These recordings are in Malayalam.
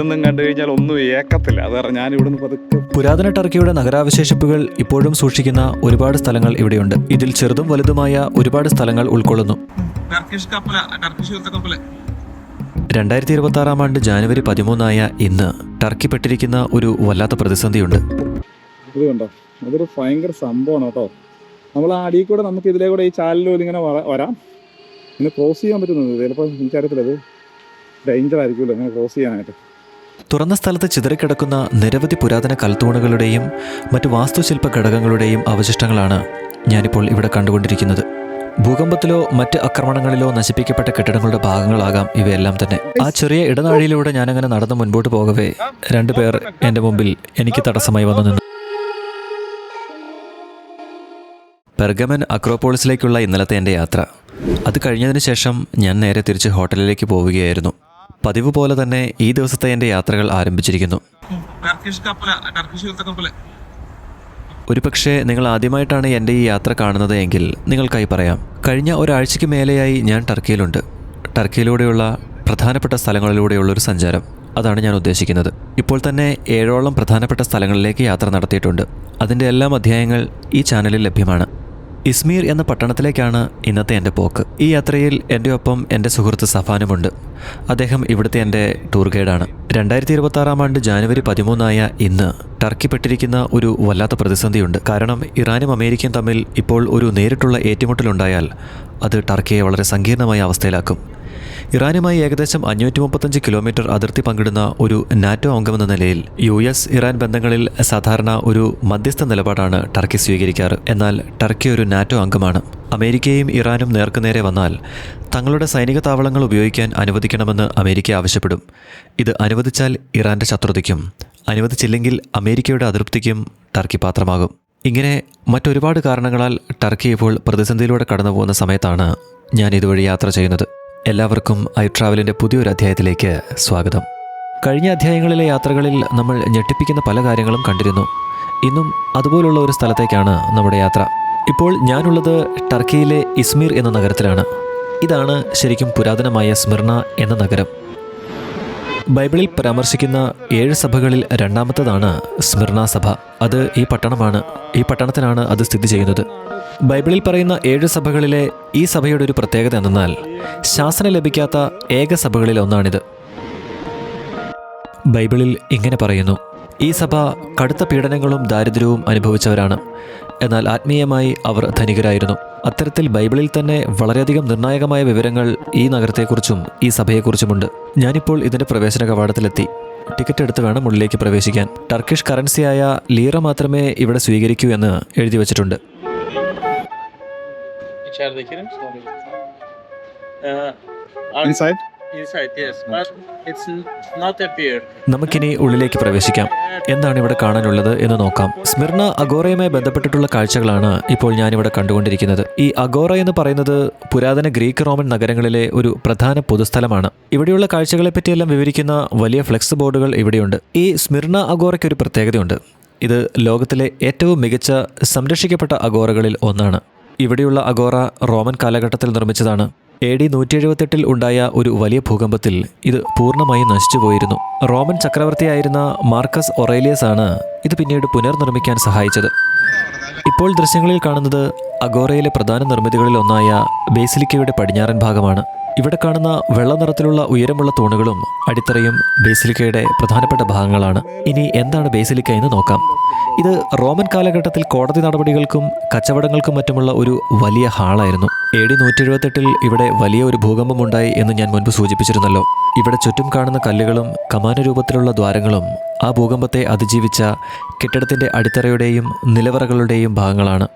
ഇതൊന്നും കണ്ടു കഴിഞ്ഞാൽ ഒന്നും ഏക്കത്തില്ല. അത് കാരണം ഞാൻ ഇവിടുന്ന് പതുക്കെ പുരാതന ടർക്കിയുടെ നഗരാവശേഷിപ്പുകൾ ഇപ്പോഴും സൂക്ഷിക്കുന്ന ഒരുപാട് സ്ഥലങ്ങൾ ഇവിടെയുണ്ട്. ഇതിൽ ചെറുതും വലുതുമായ ഒരുപാട് സ്ഥലങ്ങൾ ഉൾക്കൊള്ളുന്നു. രണ്ടായിരത്തി ഇരുപത്തി ആറാം ആണ്ട് ജാനുവരി പതിമൂന്നായ ഇന്ന് ടർക്കി പെട്ടിരിക്കുന്ന ഒരു വല്ലാത്ത പ്രതിസന്ധിയുണ്ട്. ഇത് കണ്ടോ? അതൊരു ഭയങ്കര സംഭവമാണ് കേട്ടോ. നമ്മൾ ആ അടിയിൽ കൂടെ നമുക്ക് ഇതിലേ കൂടെ ഈ ചാലിലൂടെ ഇങ്ങനെ വരാം. ഇങ്ങനെ ക്രോസ് ചെയ്യാൻ പറ്റുന്നത് ചിലപ്പോൾ എനിക്കറിയത്തില്ല അത് ഡേഞ്ചർ ആയിരിക്കുമല്ലോ ഇങ്ങനെ ക്രോസ് ചെയ്യാനായിട്ട്. തുറന്ന സ്ഥലത്ത് ചിതറിക്കിടക്കുന്ന നിരവധി പുരാതന കൽത്തൂണുകളുടെയും മറ്റ് വാസ്തുശില്പ ഘടകങ്ങളുടെയും അവശിഷ്ടങ്ങളാണ് ഞാനിപ്പോൾ ഇവിടെ കണ്ടുകൊണ്ടിരിക്കുന്നത്. ഭൂകമ്പത്തിലോ മറ്റ് ആക്രമണങ്ങളിലോ നശിപ്പിക്കപ്പെട്ട കെട്ടിടങ്ങളുടെ ഭാഗങ്ങളാകാം ഇവയെല്ലാം തന്നെ. ആ ചെറിയ ഇടനാഴിയിലൂടെ ഞാനങ്ങനെ നടന്ന് മുൻപോട്ട് പോകവേ രണ്ടുപേർ എന്റെ മുമ്പിൽ എനിക്ക് തടസ്സമായി വന്നു നിന്നു. പെർഗമൻ അക്രോപോളിസിലേക്കുള്ള ഇന്നലത്തെ എന്റെ യാത്ര. അത് കഴിഞ്ഞതിന് ശേഷം ഞാൻ നേരെ തിരിച്ച് ഹോട്ടലിലേക്ക് പോവുകയായിരുന്നു. പതിവ് പോലെ തന്നെ ഈ ദിവസത്തെ എന്റെ യാത്രകൾ ആരംഭിച്ചിരിക്കുന്നു. ഒരുപക്ഷെ നിങ്ങൾ ആദ്യമായിട്ടാണ് എന്റെ ഈ യാത്ര കാണുന്നത് എങ്കിൽ നിങ്ങൾക്കായി പറയാം. കഴിഞ്ഞ ഒരാഴ്ചയ്ക്ക് മേലെയായി ഞാൻ ടർക്കിയിലുണ്ട്. ടർക്കിയിലൂടെയുള്ള പ്രധാനപ്പെട്ട സ്ഥലങ്ങളിലൂടെയുള്ള ഒരു സഞ്ചാരം. അതാണ് ഞാൻ ഉദ്ദേശിക്കുന്നത്. ഇപ്പോൾ തന്നെ ഏഴോളം പ്രധാനപ്പെട്ട സ്ഥലങ്ങളിലേക്ക് യാത്ര നടത്തിയിട്ടുണ്ട്. അതിന്റെ എല്ലാം അധ്യായങ്ങൾ ഈ ചാനലിൽ ലഭ്യമാണ്. ഇസ്മീർ എന്ന പട്ടണത്തിലേക്കാണ് ഇന്നത്തെ എന്റെ പോക്ക്. ഈ യാത്രയിൽ എന്റെ ഒപ്പം എന്റെ സുഹൃത്ത് സഫാനുമുണ്ട്. അദ്ദേഹം ഇവിടുത്തെ എന്റെ ടൂർ ഗൈഡാണ്. രണ്ടായിരത്തി ഇരുപത്തി ആറാം ആണ്ട് ജാനുവരി പതിമൂന്നായ ഇന്ന് ടർക്കി പെട്ടിരിക്കുന്ന ഒരു വല്ലാത്ത പ്രതിസന്ധിയുണ്ട്. കാരണം ഇറാനും അമേരിക്കയും തമ്മിൽ ഇപ്പോൾ ഒരു നേരിട്ടുള്ള ഏറ്റുമുട്ടലുണ്ടായാൽ അത് ടർക്കിയെ വളരെ സങ്കീർണമായ അവസ്ഥയിലാക്കും. ഇറാനുമായി ഏകദേശം അഞ്ഞൂറ്റി മുപ്പത്തഞ്ച് കിലോമീറ്റർ അതിർത്തി പങ്കിടുന്ന ഒരു നാറ്റോ അംഗമെന്ന നിലയിൽ യു എസ് ഇറാൻ ബന്ധങ്ങളിൽ സാധാരണ ഒരു മധ്യസ്ഥ നിലപാടാണ് ടർക്കി സ്വീകരിക്കാറ്. എന്നാൽ ടർക്കി ഒരു നാറ്റോ അംഗമാണ്. അമേരിക്കയും ഇറാനും നേർക്കുനേരെ വന്നാൽ തങ്ങളുടെ സൈനിക താവളങ്ങൾ ഉപയോഗിക്കാൻ അനുവദിക്കണമെന്ന് അമേരിക്ക ആവശ്യപ്പെടും. ഇത് അനുവദിച്ചാൽ ഇറാന്റെ ശത്രുതയ്ക്കും അനുവദിച്ചില്ലെങ്കിൽ അമേരിക്കയുടെ അതൃപ്തിക്കും ടർക്കി പാത്രമാകും. ഇങ്ങനെ മറ്റൊരുപാട് കാരണങ്ങളാൽ ടർക്കി ഇപ്പോൾ പ്രതിസന്ധിയിലൂടെ കടന്നു പോകുന്ന സമയത്താണ് ഞാൻ ഇതുവഴി യാത്ര ചെയ്യുന്നത്. എല്ലാവർക്കും ഐ ട്രാവലിന്റെ പുതിയൊരു അധ്യായത്തിലേക്ക് സ്വാഗതം. കഴിഞ്ഞ അധ്യായങ്ങളിലെ യാത്രകളിൽ നമ്മൾ ഞെട്ടിപ്പിക്കുന്ന പല കാര്യങ്ങളും കണ്ടിരുന്നു. ഇന്നും അതുപോലുള്ള ഒരു സ്ഥലത്തേക്കാണ് നമ്മുടെ യാത്ര. ഇപ്പോൾ ഞാനുള്ളത് ടർക്കിയിലെ ഇസ്മീർ എന്ന നഗരത്തിലാണ്. ഇതാണ് ശരിക്കും പുരാതനമായ സ്മിർണ എന്ന നഗരം. ബൈബിളിൽ പരാമർശിക്കുന്ന ഏഴ് സഭകളിൽ രണ്ടാമത്തതാണ് സ്മിർണ സഭ. അത് ഈ പട്ടണമാണ് ഈ പട്ടണത്തിലാണ് അത് സ്ഥിതി ചെയ്യുന്നത്. ബൈബിളിൽ പറയുന്ന ഏഴ് സഭകളിലെ ഈ സഭയുടെ ഒരു പ്രത്യേകത എന്തെന്നാൽ ശാസന ലഭിക്കാത്ത ഏക സഭകളിൽ ഒന്നാണിത്. ബൈബിളിൽ ഇങ്ങനെ പറയുന്നു ഈ സഭ കടുത്ത പീഡനങ്ങളും ദാരിദ്ര്യവും അനുഭവിച്ചവരാണ്. എന്നാൽ ആത്മീയമായി അവർ ധനികരായിരുന്നു. അത്തരത്തിൽ ബൈബിളിൽ തന്നെ വളരെയധികം നിർണായകമായ വിവരങ്ങൾ ഈ നഗരത്തെക്കുറിച്ചും ഈ സഭയെക്കുറിച്ചുമുണ്ട്. ഞാനിപ്പോൾ ഇതിന്റെ പ്രവേശന കവാടത്തിലെത്തി. ടിക്കറ്റ് എടുത്ത് വേണം ഉള്ളിലേക്ക് പ്രവേശിക്കാൻ. ടർക്കിഷ് കറൻസിയായ ലീറ മാത്രമേ ഇവിടെ സ്വീകരിക്കൂ എന്ന് എഴുതി വച്ചിട്ടുണ്ട്. Inside, നമുക്കിനി ഉള്ളിലേക്ക് പ്രവേശിക്കാം. എന്താണ് ഇവിടെ കാണാനുള്ളത് എന്ന് നോക്കാം. സ്മിർണ അഗോറയുമായി ബന്ധപ്പെട്ടിട്ടുള്ള കാഴ്ചകളാണ് ഇപ്പോൾ ഞാനിവിടെ കണ്ടുകൊണ്ടിരിക്കുന്നത്. ഈ അഗോറ എന്ന് പറയുന്നത് പുരാതന ഗ്രീക്ക് റോമൻ നഗരങ്ങളിലെ ഒരു പ്രധാന പൊതുസ്ഥലമാണ്. ഇവിടെയുള്ള കാഴ്ചകളെ പറ്റിയെല്ലാം വിവരിക്കുന്ന വലിയ ഫ്ലെക്സ് ബോർഡുകൾ ഇവിടെയുണ്ട്. ഈ സ്മിർണ അഗോറയ്ക്ക് ഒരു പ്രത്യേകതയുണ്ട്. ഇത് ലോകത്തിലെ ഏറ്റവും മികച്ച സംരക്ഷിക്കപ്പെട്ട അഗോറകളിൽ ഒന്നാണ്. ഇവിടെയുള്ള അഗോറ റോമൻ കാലഘട്ടത്തിൽ നിർമ്മിച്ചതാണ്. എ ഡി നൂറ്റി എഴുപത്തെട്ടിൽ ഉണ്ടായ ഒരു വലിയ ഭൂകമ്പത്തിൽ ഇത് പൂർണമായും നശിച്ചുപോയിരുന്നു. റോമൻ ചക്രവർത്തിയായിരുന്ന മാർക്കസ് ഒറേലിയസ് ആണ് ഇത് പിന്നീട് പുനർനിർമ്മിക്കാൻ സഹായിച്ചത്. ഇപ്പോൾ ദൃശ്യങ്ങളിൽ കാണുന്നത് അഗോറയിലെ പ്രധാന നിർമ്മിതികളിൽ ഒന്നായ ബേസിലിക്കയുടെ പടിഞ്ഞാറൻ ഭാഗമാണ്. ഇവിടെ കാണുന്ന വെള്ള നിറത്തിലുള്ള ഉയരമുള്ള തൂണുകളും അടിത്തറയും ബേസിലിക്കയുടെ പ്രധാനപ്പെട്ട ഭാഗങ്ങളാണ്. ഇനി എന്താണ് ബേസിലിക്ക എന്ന് നോക്കാം. ഇത് റോമൻ കാലഘട്ടത്തിൽ കോടതി നടപടികൾക്കും കച്ചവടങ്ങൾക്കും മറ്റുമുള്ള ഒരു വലിയ ഹാളായിരുന്നു. എ ഡി നൂറ്റി എഴുപത്തെട്ടിൽ ഇവിടെ വലിയ ഒരു ഭൂകമ്പമുണ്ടായി എന്ന് ഞാൻ മുൻപ് സൂചിപ്പിച്ചിരുന്നല്ലോ. ഇവിടെ ചുറ്റും കാണുന്ന കല്ലുകളും കമാന രൂപത്തിലുള്ള ദ്വാരങ്ങളും ആ ഭൂകമ്പത്തെ അതിജീവിച്ച കെട്ടിടത്തിന്റെ അടിത്തറയുടെയും നിലവറകളുടെയും ഭാഗങ്ങളാണ്.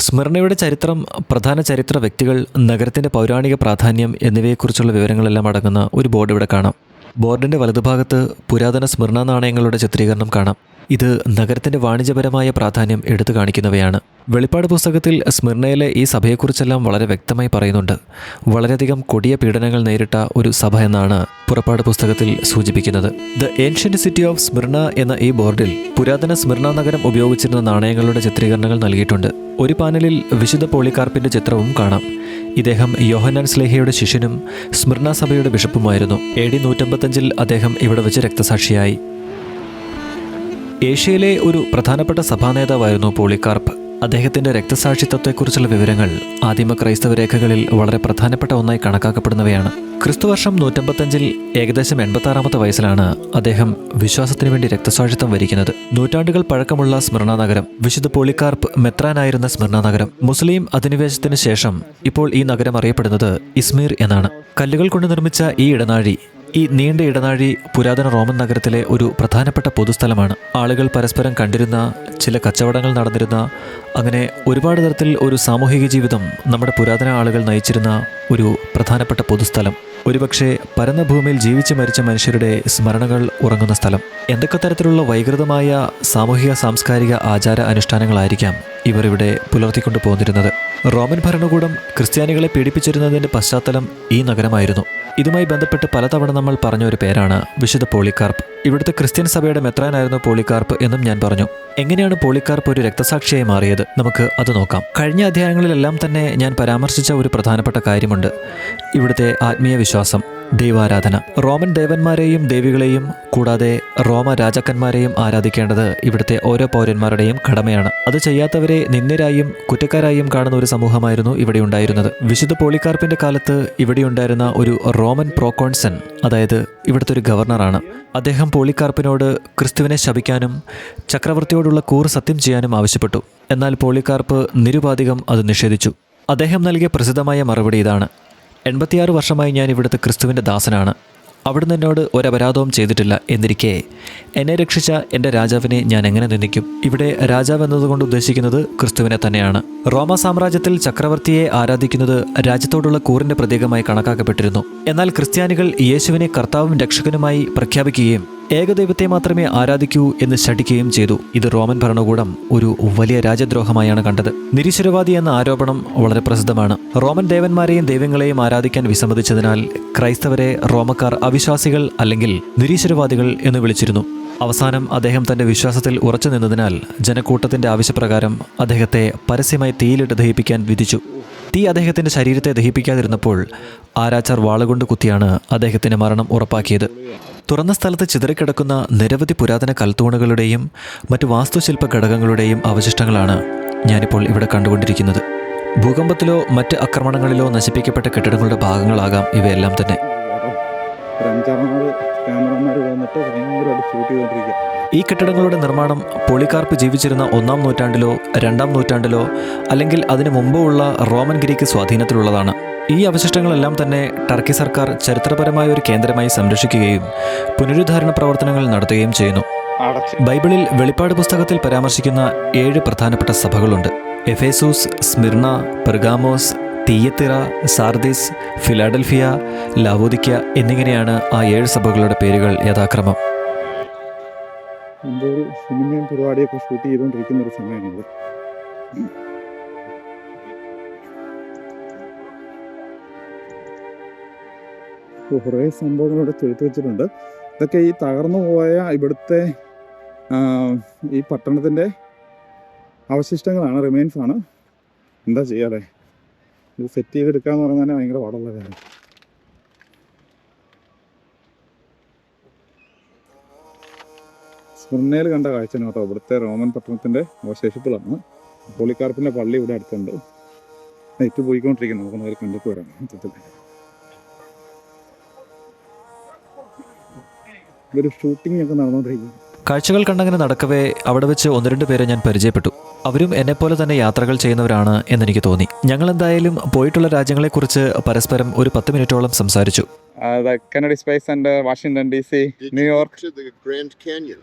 സ്മരണയുടെ ചരിത്രം പ്രധാന ചരിത്ര വ്യക്തികൾ നഗരത്തിന്റെ പൗരാണിക പ്രാധാന്യം എന്നിവയെക്കുറിച്ചുള്ള വിവരങ്ങളെല്ലാം അടങ്ങുന്ന ഒരു ബോർഡ് ഇവിടെ കാണാം. ബോർഡിന്റെ വലതുഭാഗത്ത് പുരാതന സ്മരണ നാണയങ്ങളുടെ ചിത്രീകരണം കാണാം. ഇത് നഗരത്തിന്റെ വാണിജ്യപരമായ പ്രാധാന്യം എടുത്തു കാണിക്കുന്നവയാണ്. വെളിപ്പാട് പുസ്തകത്തിൽ സ്മിർണയിലെ ഈ സഭയെക്കുറിച്ചെല്ലാം വളരെ വ്യക്തമായി പറയുന്നുണ്ട്. വളരെയധികം കൊടിയ പീഡനങ്ങൾ നേരിട്ട ഒരു സഭ എന്നാണ് പുറപ്പാട് പുസ്തകത്തിൽ സൂചിപ്പിക്കുന്നത്. The ancient city of Smyrna എന്ന ഈ ബോർഡിൽ പുരാതന സ്മിർണ നഗരം ഉപയോഗിച്ചിരുന്ന നാണയങ്ങളുടെ ചിത്രീകരണങ്ങൾ നൽകിയിട്ടുണ്ട്. ഒരു പാനലിൽ വിശുദ്ധ പോളികാർപ്പിന്റെ ചിത്രവും കാണാം. ഇദ്ദേഹം യോഹനാൻ സ്ലേഹയുടെ ശിഷ്യനും സ്മിർണ സഭയുടെ ബിഷപ്പുമായിരുന്നു. എ ഡി നൂറ്റമ്പത്തഞ്ചിൽ അദ്ദേഹം ഇവിടെ വെച്ച് രക്തസാക്ഷിയായി. ഏഷ്യയിലെ ഒരു പ്രധാനപ്പെട്ട സഭാ നേതാവായിരുന്നു പോളികാർപ്പ് അദ്ദേഹത്തിന്റെ രക്തസാക്ഷിത്വത്തെക്കുറിച്ചുള്ള വിവരങ്ങൾ ആദിമ ക്രൈസ്തവ രേഖകളിൽ വളരെ പ്രധാനപ്പെട്ട ഒന്നായി കണക്കാക്കപ്പെടുന്നവയാണ്. ക്രിസ്തുവർഷം നൂറ്റമ്പത്തഞ്ചിൽ ഏകദേശം എൺപത്താറാമത്തെ വയസ്സിലാണ് അദ്ദേഹം വിശ്വാസത്തിനു വേണ്ടി രക്തസാക്ഷിത്വം വരിക്കുന്നത്. നൂറ്റാണ്ടുകൾ പഴക്കമുള്ള സ്മരണ നഗരം വിശുദ്ധ പോളിക്കാർപ്പ് മെത്രാനായിരുന്ന സ്മരണ നഗരം മുസ്ലിം അധിനിവേശത്തിന് ശേഷം ഇപ്പോൾ ഈ നഗരം അറിയപ്പെടുന്നത് ഇസ്മീർ എന്നാണ്. കല്ലുകൾ കൊണ്ട് നിർമ്മിച്ച ഈ ഇടനാഴി ഈ നീണ്ട ഇടനാഴി പുരാതന റോമൻ നഗരത്തിലെ ഒരു പ്രധാനപ്പെട്ട പൊതുസ്ഥലമാണ്. ആളുകൾ പരസ്പരം കണ്ടിരുന്ന ചില കച്ചവടങ്ങൾ നടന്നിരുന്ന അങ്ങനെ ഒരുപാട് തരത്തിൽ ഒരു സാമൂഹിക ജീവിതം നമ്മുടെ പുരാതന ആളുകൾ നയിച്ചിരുന്ന ഒരു പ്രധാനപ്പെട്ട പൊതുസ്ഥലം. ഒരുപക്ഷെ പരന്ന ഭൂമിയിൽ ജീവിച്ച് മരിച്ച മനുഷ്യരുടെ സ്മരണകൾ ഉറങ്ങുന്ന സ്ഥലം. എന്തൊക്കെ തരത്തിലുള്ള വൈകൃതമായ സാമൂഹിക സാംസ്കാരിക ആചാര അനുഷ്ഠാനങ്ങളായിരിക്കാം ഇവർ ഇവിടെ പുലർത്തിക്കൊണ്ടു പോന്നിരുന്നത് റോമൻ ഭരണകൂടം ക്രിസ്ത്യാനികളെ പീഡിപ്പിച്ചിരുന്നതിന്റെ പശ്ചാത്തലം ഈ നഗരമായിരുന്നു. ഇതുമായി ബന്ധപ്പെട്ട് പലതവണ നമ്മൾ പറഞ്ഞ ഒരു പേരാണ് വിശുദ്ധ പോളിക്കാർപ്പ്. ഇവിടുത്തെ ക്രിസ്ത്യൻ സഭയുടെ മെത്രാനായിരുന്നു പോളിക്കാർപ്പ് എന്നും ഞാൻ പറഞ്ഞു. എങ്ങനെയാണ് പോളിക്കാർപ്പ് ഒരു രക്തസാക്ഷിയായി മാറിയത്? നമുക്ക് അത് നോക്കാം. കഴിഞ്ഞ അധ്യായങ്ങളിലെല്ലാം തന്നെ ഞാൻ പരാമർശിച്ച ഒരു പ്രധാനപ്പെട്ട കാര്യമുണ്ട്. ഇവിടുത്തെ ആത്മീയ വിശ്വാസം. ദൈവാരാധന. റോമൻ ദേവന്മാരെയും ദേവികളെയും കൂടാതെ റോമ രാജാക്കന്മാരെയും ആരാധിക്കേണ്ടത് ഇവിടുത്തെ ഓരോ പൗരന്മാരുടെയും കടമയാണ്. അത് ചെയ്യാത്തവരെ നിന്ദ്യരായും കുറ്റക്കാരായും കാണുന്ന ഒരു സമൂഹമായിരുന്നു ഇവിടെ ഉണ്ടായിരുന്നത്. വിശുദ്ധ പോളിക്കാർപ്പിന്റെ കാലത്ത് ഇവിടെയുണ്ടായിരുന്ന ഒരു റോമൻ പ്രോക്കോൺസൺ അതായത് ഇവിടുത്തെ ഒരു ഗവർണറാണ്. അദ്ദേഹം പോളിക്കാർപ്പിനോട് ക്രിസ്തുവിനെ ശപിക്കാനും ചക്രവർത്തിയോടുള്ള കൂർ സത്യം ചെയ്യാനും ആവശ്യപ്പെട്ടു. എന്നാൽ പോളിക്കാർപ്പ് നിരുപാധികം അത് നിഷേധിച്ചു. അദ്ദേഹം നൽകിയ പ്രസിദ്ധമായ മറുപടി ഇതാണ്. എൺപത്തിയാറ് വർഷമായി ഞാൻ ഇവിടുത്തെ ക്രിസ്തുവിന്റെ ദാസനാണ്. അവിടുന്ന് എന്നോട് ഒരപരാധവും ചെയ്തിട്ടില്ല എന്നിരിക്കെ എന്നെ രക്ഷിച്ച എന്റെ രാജാവിനെ ഞാൻ എങ്ങനെ നിന്ദിക്കും? ഇവിടെ രാജാവ് എന്നതുകൊണ്ട് ഉദ്ദേശിക്കുന്നത് ക്രിസ്തുവിനെ തന്നെയാണ്. റോമ സാമ്രാജ്യത്തിൽ ചക്രവർത്തിയെ ആരാധിക്കുന്നത് രാജ്യത്തോടുള്ള കൂറിന്റെ പ്രതീകമായി കണക്കാക്കപ്പെട്ടിരുന്നു. എന്നാൽ ക്രിസ്ത്യാനികൾ യേശുവിനെ കർത്താവും രക്ഷകനുമായി പ്രഖ്യാപിക്കുകയും ഏകദൈവത്തെ മാത്രമേ ആരാധിക്കൂ എന്ന് ശഠിക്കുകയും ചെയ്തു. ഇത് റോമൻ ഭരണകൂടം ഒരു വലിയ രാജ്യദ്രോഹമായാണ് കണ്ടത്. നിരീശ്വരവാദി എന്ന ആരോപണം വളരെ പ്രസിദ്ധമാണ്. റോമൻ ദേവന്മാരെയും ദൈവങ്ങളെയും ആരാധിക്കാൻ വിസമ്മതിച്ചതിനാൽ ക്രൈസ്തവരെ റോമക്കാർ അവിശ്വാസികൾ അല്ലെങ്കിൽ നിരീശ്വരവാദികൾ എന്ന് വിളിച്ചിരുന്നു. അവസാനം അദ്ദേഹം തന്റെ വിശ്വാസത്തിൽ ഉറച്ചു നിന്നതിനാൽ ജനക്കൂട്ടത്തിന്റെ ആവശ്യപ്രകാരം അദ്ദേഹത്തെ പരസ്യമായി തീയിലിട്ട് ദഹിപ്പിക്കാൻ വിധിച്ചു. തീ അദ്ദേഹത്തിന്റെ ശരീരത്തെ ദഹിപ്പിക്കാതിരുന്നപ്പോൾ ആരാച്ചാർ വാളുകൊണ്ട് കുത്തിയാണ് അദ്ദേഹത്തിന്റെ മരണം ഉറപ്പാക്കിയത്. തുറന്ന സ്ഥലത്ത് ചിതറിക്കിടക്കുന്ന നിരവധി പുരാതന കൽത്തൂണുകളുടെയും മറ്റ് വാസ്തുശില്പ ഘടകങ്ങളുടെയും അവശിഷ്ടങ്ങളാണ് ഞാനിപ്പോൾ ഇവിടെ കണ്ടുകൊണ്ടിരിക്കുന്നത്. ഭൂകമ്പത്തിലോ മറ്റ് ആക്രമണങ്ങളിലോ നശിപ്പിക്കപ്പെട്ട കെട്ടിടങ്ങളുടെ ഭാഗങ്ങളാകാം ഇവയെല്ലാം തന്നെ. ഈ കെട്ടിടങ്ങളുടെ നിർമ്മാണം പോളിക്കാർപ്പ് ജീവിച്ചിരുന്ന ഒന്നാം നൂറ്റാണ്ടിലോ രണ്ടാം നൂറ്റാണ്ടിലോ അല്ലെങ്കിൽ അതിനു മുമ്പുള്ള റോമൻ ഗ്രീക്ക് സ്വാധീനത്തിലുള്ളതാണ്. ഈ അവശിഷ്ടങ്ങളെല്ലാം തന്നെ ടർക്കി സർക്കാർ ചരിത്രപരമായ ഒരു കേന്ദ്രമായി സംരക്ഷിക്കുകയും പുനരുദ്ധാരണ പ്രവർത്തനങ്ങൾ നടത്തുകയും ചെയ്യുന്നു. ബൈബിളിൽ വെളിപ്പാട് പുസ്തകത്തിൽ പരാമർശിക്കുന്ന ഏഴ് പ്രധാനപ്പെട്ട സഭകളുണ്ട്. Ephesus Smyrna Pergamos Thyatira Sardis Philadelphia Laodicea എന്നിങ്ങനെയാണ് ആ ഏഴ് സഭകളുടെ പേരുകൾ യഥാക്രമം. എന്തോ ഒരു സിനിമയും പരിപാടിയൊക്കെ ഷൂട്ട് ചെയ്തുകൊണ്ടിരിക്കുന്ന ഒരു സമയമാണത് കുറേ ഇവിടെ ചേർത്ത് വെച്ചിട്ടുണ്ട്. ഇതൊക്കെ ഈ തകർന്നു പോയ ഇവിടുത്തെ ഈ പട്ടണത്തിന്റെ അവശിഷ്ടങ്ങളാണ് റിമൈൻസ് ആണ്. എന്താ ചെയ്യാറേ ഇത് സെറ്റ് ചെയ്തെടുക്കുക എന്ന് പറഞ്ഞാൽ ഭയങ്കര പാടുള്ള കാര്യം. സ്വർണയിൽ കണ്ട കാഴ്ച കേട്ടോ. ഇവിടുത്തെ റോമൻ പട്ടണത്തിന്റെ അവശേഷിപ്പുകളാണ് പോളിക്കാർപ്പിന്റെ പള്ളി ഇവിടെ അടുത്തുണ്ട്. നെറ്റ് പോയിക്കൊണ്ടിരിക്കുന്നു. നമുക്ക് നേരെ കണ്ടിട്ട് വരാം. മൊത്തത്തിൽ ഇതൊരു ഷൂട്ടിംഗ് ഒക്കെ നടന്നുകൊണ്ടിരിക്കുന്നു കാഴ്ചകൾ കണ്ടങ്ങനെ നടക്കവേ അവിടെ വെച്ച് ഒന്ന് രണ്ട് പേരെ ഞാൻ പരിചയപ്പെട്ടു. അവരും എന്നെപ്പോലെ തന്നെ യാത്രകൾ ചെയ്യുന്നവരാണ് എന്നെനിക്ക് തോന്നി. ഞങ്ങൾ എന്തായാലും പോയിട്ടുള്ള രാജ്യങ്ങളെക്കുറിച്ച് പരസ്പരം ഒരു പത്ത് മിനിറ്റോളം സംസാരിച്ചു. Kennedy space and Washington D C New York to the Grand Canyon.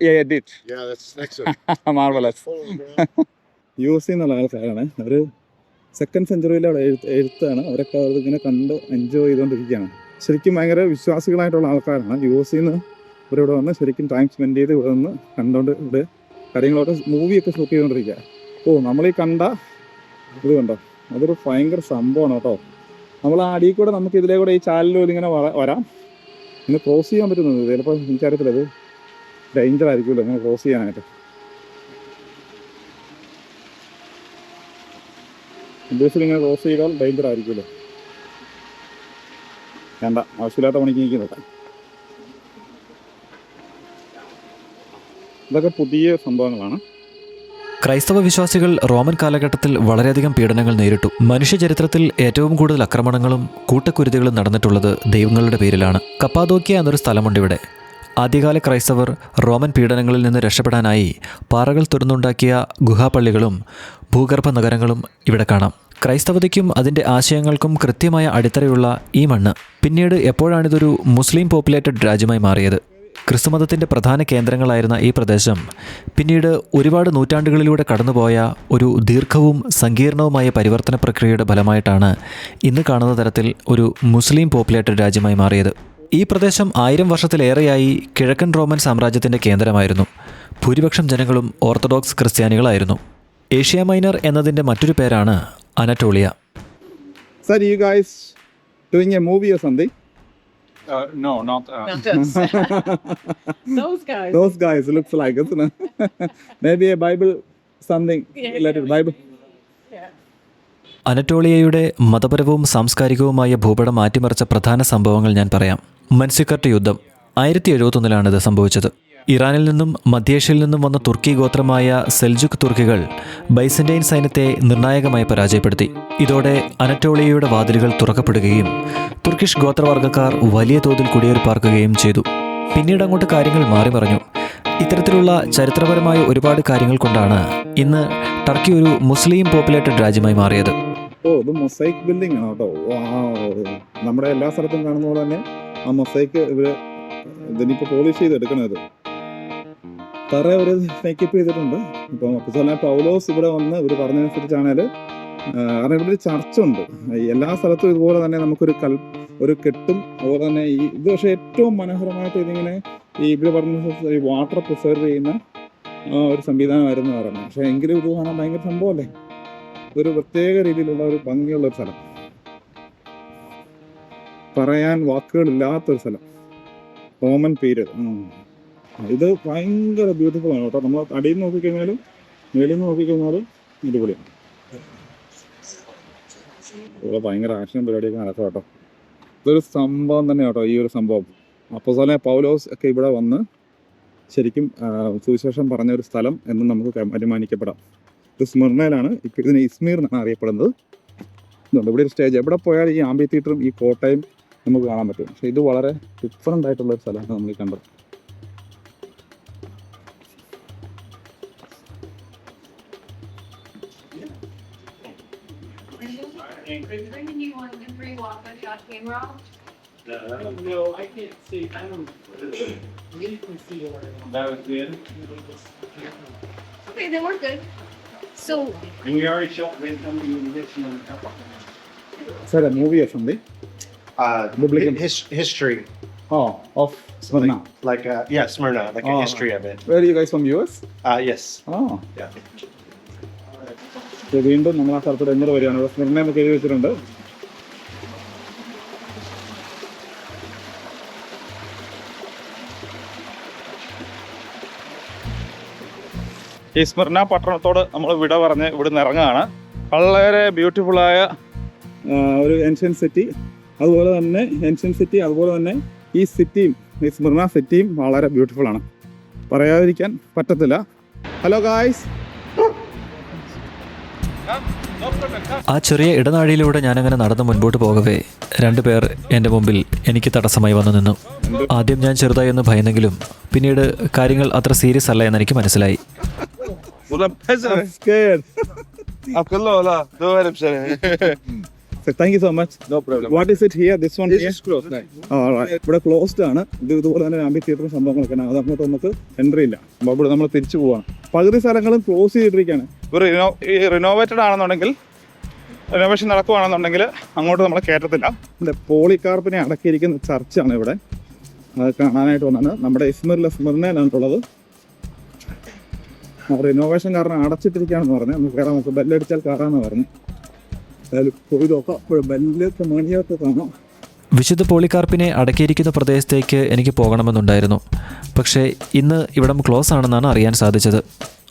Yeah, that's full around. U S എന്നുള്ള ആൾക്കാരാണ് അവർ സെക്കൻഡ് സെഞ്ചുറിയിലെ എഴുത്ത് എഴുത്താണ്. അവരൊക്കെ അവർ ഇങ്ങനെ കണ്ട് എൻജോയ് ചെയ്തുകൊണ്ടിരിക്കുകയാണ് ശരിക്കും ഭയങ്കര വിശ്വാസികളായിട്ടുള്ള ആൾക്കാരാണ്. യു എസ് നിന്ന് ഇവരിവിടെ വന്ന് ശരിക്കും ടൈം സ്പെൻഡ് ചെയ്ത് ഇവിടെ നിന്ന് കണ്ടുകൊണ്ട് ഇവിടെ കാര്യങ്ങളൊക്കെ മൂവിയൊക്കെ ഷൂട്ട് ചെയ്തുകൊണ്ടിരിക്കുക ഓ നമ്മൾ ഈ കണ്ട ഇത് കണ്ടോ? അതൊരു ഭയങ്കര സംഭവമാണ് കേട്ടോ. നമ്മൾ ആ അടിയിൽ കൂടെ നമുക്ക് ഇതിലേ കൂടെ ഈ ചാലിലൂടെ ഇങ്ങനെ വര- ഇന്ന് ക്രോസ് ചെയ്യാൻ പറ്റുന്നത് ചിലപ്പോൾ എനിക്കറിയത്തില്ല. ഇത് ഡേഞ്ചർ ആയിരിക്കുമല്ലോ ഇങ്ങനെ ക്രോസ് ചെയ്യാനായിട്ട്. ഉദ്ദേശത്തിൽ ഇങ്ങനെ ക്രോസ് ചെയ്താൽ ഡേഞ്ചർ ആയിരിക്കുമല്ലോ. വേണ്ട. ആവശ്യമില്ലാത്ത പണിക്ക് നിൽക്കുന്നില്ല ഇതൊക്കെ പുതിയ സംഭവങ്ങളാണ്. ക്രൈസ്തവ വിശ്വാസികൾ റോമൻ കാലഘട്ടത്തിൽ വളരെയധികം പീഡനങ്ങൾ നേരിട്ടു. മനുഷ്യചരിത്രത്തിൽ ഏറ്റവും കൂടുതൽ ആക്രമണങ്ങളും കൂട്ടക്കുരുതികളും നടന്നിട്ടുള്ളത് ദൈവങ്ങളുടെ പേരിലാണ്. കപ്പാദോക്കിയ എന്നൊരു സ്ഥലമുണ്ട് ഇവിടെ. ആദ്യകാല ക്രൈസ്തവർ റോമൻ പീഡനങ്ങളിൽ നിന്ന് രക്ഷപ്പെടാനായി പാറകൾ തുറന്നുണ്ടാക്കിയ ഗുഹാപള്ളികളും ഭൂഗർഭ നഗരങ്ങളും ഇവിടെ കാണാം. ക്രൈസ്തവതയ്ക്കും അതിന്റെ ആശയങ്ങൾക്കും കൃത്യമായ അടിത്തറയുള്ള ഈ മണ്ണ് പിന്നീട് എപ്പോഴാണിതൊരു മുസ്ലിം പോപ്പുലേറ്റഡ് രാജ്യമായി മാറിയത്? ക്രിസ്തുമതത്തിന്റെ പ്രധാന കേന്ദ്രങ്ങളായിരുന്ന ഈ പ്രദേശം പിന്നീട് ഒരുപാട് നൂറ്റാണ്ടുകളിലൂടെ കടന്നുപോയ ഒരു ദീർഘവും സങ്കീർണവുമായ പരിവർത്തന പ്രക്രിയയുടെ ഫലമായിട്ടാണ് ഇന്ന് കാണുന്ന തരത്തിൽ ഒരു മുസ്ലിം പോപ്പുലേറ്റഡ് രാജ്യമായി മാറിയത്. ഈ പ്രദേശം ആയിരം വർഷത്തിലേറെയായി കിഴക്കൻ റോമൻ സാമ്രാജ്യത്തിന്റെ കേന്ദ്രമായിരുന്നു. ഭൂരിപക്ഷം ജനങ്ങളും ഓർത്തഡോക്സ് ക്രിസ്ത്യാനികളായിരുന്നു. ഏഷ്യ മൈനർ എന്നതിന്റെ മറ്റൊരു പേരാണ് Anatolia Sir, you guys doing a movie or something? Uh, no, not uh, Not us. Those guys. Those guys looks like, isn't it? Maybe a Bible, something Yeah, related Bible. Yeah. അനറ്റോളിയയുടെ മതപരവും സാംസ്കാരികവുമായ ഭൂപടം മാറ്റിമറിച്ച പ്രധാന സംഭവങ്ങൾ ഞാൻ പറയാം മൻസിക്കർട്ട് യുദ്ധം ആയിരത്തി എഴുപത്തൊന്നിലാണ് ഇത് സംഭവിച്ചത് ഇറാനിൽ നിന്നും മധ്യേഷ്യയിൽ നിന്നും വന്ന തുർക്കി ഗോത്രമായ സെൽജുക് തുർക്കികൾ ബൈസന്റൈൻ സൈന്യത്തെ നിർണായകമായി പരാജയപ്പെടുത്തി. ഇതോടെ അനറ്റോളിയയുടെ വാതിലുകൾ തുറക്കപ്പെടുകയും തുർക്കിഷ് ഗോത്രവർഗക്കാർ വലിയ തോതിൽ കുടിയേറിപ്പാർക്കുകയും ചെയ്തു. പിന്നീട് അങ്ങോട്ട് കാര്യങ്ങൾ മാറി പറഞ്ഞു ഇത്തരത്തിലുള്ള ചരിത്രപരമായ ഒരുപാട് കാര്യങ്ങൾ കൊണ്ടാണ് ഇന്ന് ടർക്കി ഒരു മുസ്ലിം പോപ്പുലേറ്റഡ് രാജ്യമായി മാറിയത്. ഓ ഇത് മൊസൈക്ക് ബിൽഡിംഗ് ആണ് കേട്ടോ. നമ്മുടെ എല്ലാ സ്ഥലത്തും കാണുന്ന പോലെ തന്നെ ആ മൊസൈക്ക് ഇവർ ഇതിനിപ്പോ പോളിഷ് ചെയ്ത് എടുക്കണത് അവർ മേക്കപ്പ് ചെയ്തിട്ടുണ്ട്. ഇപ്പം അപ്പസ്വലനായ പൗലോസ് ഇവിടെ വന്ന് ഇവർ പറഞ്ഞതനുസരിച്ചാണേൽ ആ, കാരണം ഇവിടെ ഒരു ചർച്ച ഉണ്ട് എല്ലാ സ്ഥലത്തും ഇതുപോലെ തന്നെ നമുക്കൊരു കൽ ഒരു കെട്ടും അതുപോലെ തന്നെ ഈ ഇത് പക്ഷേ ഏറ്റവും മനോഹരമായിട്ട് ഇതിങ്ങനെ ഈ ഇവർ പറഞ്ഞ ഈ വാട്ടർ പ്രിസർവ് ചെയ്യുന്ന ഒരു സംവിധാനമായിരുന്നു പറയുന്നത്. പക്ഷേ എങ്കിലും ഇത് കാണാൻ ഭയങ്കര സംഭവമല്ലേ? ഒരു പ്രത്യേക രീതിയിലുള്ള ഒരു ഭംഗിയുള്ള ഒരു സ്ഥലം. പറയാൻ വാക്കുകളില്ലാത്തൊരു സ്ഥലം. Roman period. ഇത് ഭയങ്കര ബ്യൂട്ടിഫുൾ ആണ് കേട്ടോ. നമ്മൾ അടിയിൽ നിന്ന് നോക്കിക്കഴിഞ്ഞാലും മേളിൽ നിന്ന് നോക്കിക്കഴിഞ്ഞാലും അടിപൊളിയാണ്. ഇവിടെ ഭയങ്കര ആക്ഷൻ പരിപാടിയൊക്കെ നടക്കും കേട്ടോ. ഇതൊരു സംഭവം തന്നെ കേട്ടോ ഈ ഒരു സംഭവം. അപ്പോൾ തന്നെ പൗലോസ് ഒക്കെ ഇവിടെ വന്ന് ശരിക്കും സുവിശേഷം പറഞ്ഞ ഒരു സ്ഥലം എന്ന് നമുക്ക് അനുമാനിക്കപ്പെടാം. ഇത് സ്മിർണയിലാണ് ഇതിന് ഇസ്മീർ എന്നാണ് അറിയപ്പെടുന്നത്. ഇതുണ്ട്. ഇവിടെ ഒരു സ്റ്റേജ് എവിടെ പോയാലും ഈ ആംബി തിയേറ്ററും ഈ കോട്ടയും നമുക്ക് കാണാൻ പറ്റും. പക്ഷേ ഇത് വളരെ ഡിഫറന്റ് ആയിട്ടുള്ള ഒരു സ്ഥലമാണ് നമ്മൾ കണ്ടത്. came from. Bring the new one, the free one, but that came. No, No, I can't see, I don't, you can see where. that was good. Okay, then we're good. So, And we already shot with somebody in addition. Is that a movie or something? Uh, Republican. his, history, Oh, of Smyrna. like, uh, yeah, Smyrna, like Oh. a history of it. Where are you guys from US? Uh, yes. Oh, Yeah. വീണ്ടും നമ്മൾ ആ സ്ഥലത്തോട് ഡെഞ്ചർ വരികയാണ്? ഇവിടെ സ്മരണ നമുക്ക് എഴുതി വെച്ചിട്ടുണ്ട്. ഈ സ്മരണ പട്ടണത്തോട് നമ്മൾ വിട പറഞ്ഞ് ഇവിടുന്ന് ഇറങ്ങുകയാണ്. വളരെ ബ്യൂട്ടിഫുള്ളായ ഒരു ഏൻഷ്യൻ സിറ്റി അതുപോലെ തന്നെ ഏൻഷ്യൻ സിറ്റി അതുപോലെ തന്നെ ഈ സിറ്റിയും ഈ സ്മരണ സിറ്റിയും വളരെ ബ്യൂട്ടിഫുൾ ആണ്. പറയാതിരിക്കാൻ പറ്റത്തില്ല. ഹലോ ഗായ്സ് ആ ചെറിയ ഇടനാഴിയിലൂടെ ഞാനങ്ങനെ നടന്ന് മുൻപോട്ട് പോകവേ രണ്ടുപേർ എന്റെ മുമ്പിൽ എനിക്ക് തടസ്സമായി വന്നു നിന്നു. ആദ്യം ഞാൻ ചെറുതായി ഒന്ന് ഭയന്നെങ്കിലും പിന്നീട് കാര്യങ്ങൾ അത്ര സീരിയസ് അല്ല എന്ന് എനിക്ക് മനസ്സിലായി. Thank you so much This here? is close, nice. Oh, all right. ഇവിടെ ക്ലോസ്ഡ് ആണ്. ഇത് ഇതുപോലെ തന്നെ ആംബി തിയേറ്ററും സംഭവങ്ങളൊക്കെ ആണ് അത് അങ്ങോട്ട് നമുക്ക് എൻട്രി ഇല്ല. അപ്പോൾ ഇവിടെ നമ്മൾ തിരിച്ചു പോവാണ്. പകുതി സ്ഥലങ്ങളും ക്ലോസ് ചെയ്തിട്ടിരിക്കുകയാണ്. ഇപ്പോൾ റിനോ ഈ റിനോവേറ്റഡ് ആണെന്നുണ്ടെങ്കിൽ റിനോവേഷൻ നടക്കുകയാണെന്നുണ്ടെങ്കിൽ അങ്ങോട്ട് നമ്മൾ കയറ്റത്തില്ല ഇവിടെ പോളികാർപ്പിനെ അടക്കിയിരിക്കുന്ന ചർച്ചാണ് ഇവിടെ. അത് കാണാനായിട്ട് വന്നത് നമ്മുടെ ഇസ്മിറിലെ സ്മിർണയിലാണുള്ളത് റിനോവേഷൻ കാരണം അടച്ചിട്ടിരിക്കുകയാണെന്ന് പറഞ്ഞു. നമുക്ക് കയറാം നമുക്ക് ബെല്ലടിച്ചാൽ കയറാമെന്ന് പറഞ്ഞു. എന്തായാലും പോയി നോക്കാം. ഇപ്പോൾ ബെല്ലൊക്കെ മണിയൊക്കെ കാണാം. വിശുദ്ധ പോളിക്കാർപ്പിനെ അടക്കിയിരിക്കുന്ന പ്രദേശത്തേക്ക് എനിക്ക് പോകണമെന്നുണ്ടായിരുന്നു. പക്ഷേ ഇന്ന് ഇവിടം ക്ലോസ് ആണെന്നാണ് അറിയാൻ സാധിച്ചത്.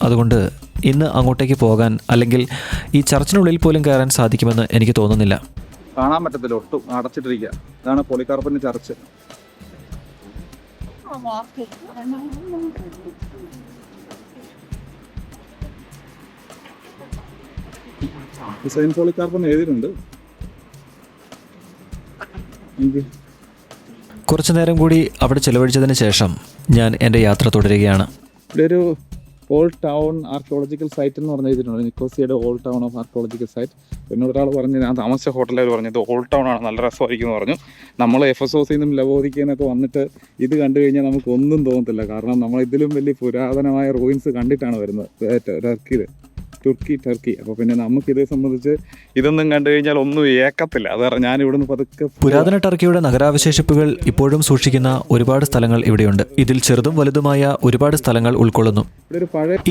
അതുകൊണ്ട് ഇന്ന് അങ്ങോട്ടേക്ക് പോകാൻ അല്ലെങ്കിൽ ഈ ചർച്ചിനുള്ളിൽ പോലും കയറാൻ സാധിക്കുമെന്ന് എനിക്ക് തോന്നുന്നില്ല. കാണാൻ പറ്റത്തില്ല. ഒട്ടും അടച്ചിട്ടിരിക്കുക ഇതാണ് പോളിക്കാർപ്പന്റെ ചർച്ച്. സെയിൻ പോളിക്കാർപ്പൻ എഴുതിയിട്ടുണ്ട്. കുറച്ചു നേരം കൂടി അവിടെ ചെലവഴിച്ചതിന് ശേഷം ഞാൻ എന്റെ യാത്ര തുടരുകയാണ്. ഇവിടെ ഒരു ഓൾഡ് ടൗൺ ആർക്കിയോളജിക്കൽ സൈറ്റ് എന്ന് പറഞ്ഞ് എഴുതിയിട്ടുണ്ട് നിക്കോസിയുടെ old town of archaeological site എന്നോട് ഒരാൾ പറഞ്ഞു ഞാൻ താമസിച്ച ഹോട്ടലിൽ പറഞ്ഞത് ഓൾഡ് ടൗൺ ആണ് നല്ല രസമായിരിക്കും എന്ന് പറഞ്ഞു നമ്മൾ എഫ് എസ് ഒസിൽ നിന്നും ലവോദിക്കയിൽ നിന്നൊക്കെ വന്നിട്ട് ഇത് കണ്ടു കഴിഞ്ഞാൽ നമുക്ക് ഒന്നും തോന്നത്തില്ല. കാരണം നമ്മൾ ഇതിലും വലിയ പുരാതനമായ റൂയിൻസ് കണ്ടിട്ടാണ് വരുന്നത്. ടർക്കിയിൽ തുർക്കി ടർക്കി. അപ്പോൾ പിന്നെ നമുക്ക് ഇതേ സംബന്ധിച്ച് ഇതൊന്നും കണ്ടു കഴിഞ്ഞാൽ ഒന്നും ഏക്കത്തില്ല. അത് ഞാൻ ഇവിടുന്ന് പതുക്കെ പുരാതന ടർക്കിയുടെ നഗരാവശേഷിപ്പുകൾ ഇപ്പോഴും സൂക്ഷിക്കുന്ന ഒരുപാട് സ്ഥലങ്ങൾ ഇവിടെയുണ്ട്. ഇതിൽ ചെറുതും വലുതുമായ ഒരുപാട് സ്ഥലങ്ങൾ ഉൾക്കൊള്ളുന്നു.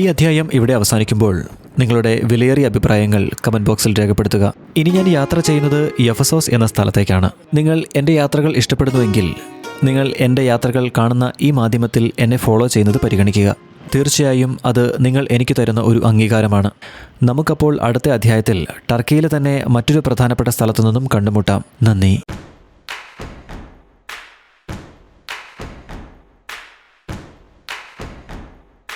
ഈ അധ്യായം ഇവിടെ അവസാനിക്കുമ്പോൾ നിങ്ങളുടെ വിലയേറിയ അഭിപ്രായങ്ങൾ കമന്റ് ബോക്സിൽ രേഖപ്പെടുത്തുക. ഇനി ഞാൻ യാത്ര ചെയ്യുന്നത് യഫസോസ് എന്ന സ്ഥലത്തേക്കാണ്. നിങ്ങൾ എന്റെ യാത്രകൾ ഇഷ്ടപ്പെടുന്നുവെങ്കിൽ നിങ്ങൾ എന്റെ യാത്രകൾ കാണുന്ന ഈ മാധ്യമത്തിൽ എന്നെ ഫോളോ ചെയ്യുന്നത് പരിഗണിക്കുക. തീർച്ചയായും അത് നിങ്ങൾ എനിക്ക് തരുന്ന ഒരു അംഗീകാരമാണ്. നമുക്കപ്പോൾ അടുത്ത അധ്യായത്തിൽ ടർക്കിയിലെ തന്നെ മറ്റൊരു പ്രധാനപ്പെട്ട സ്ഥലത്തു നിന്നും കണ്ടുമുട്ടാം. നന്ദി.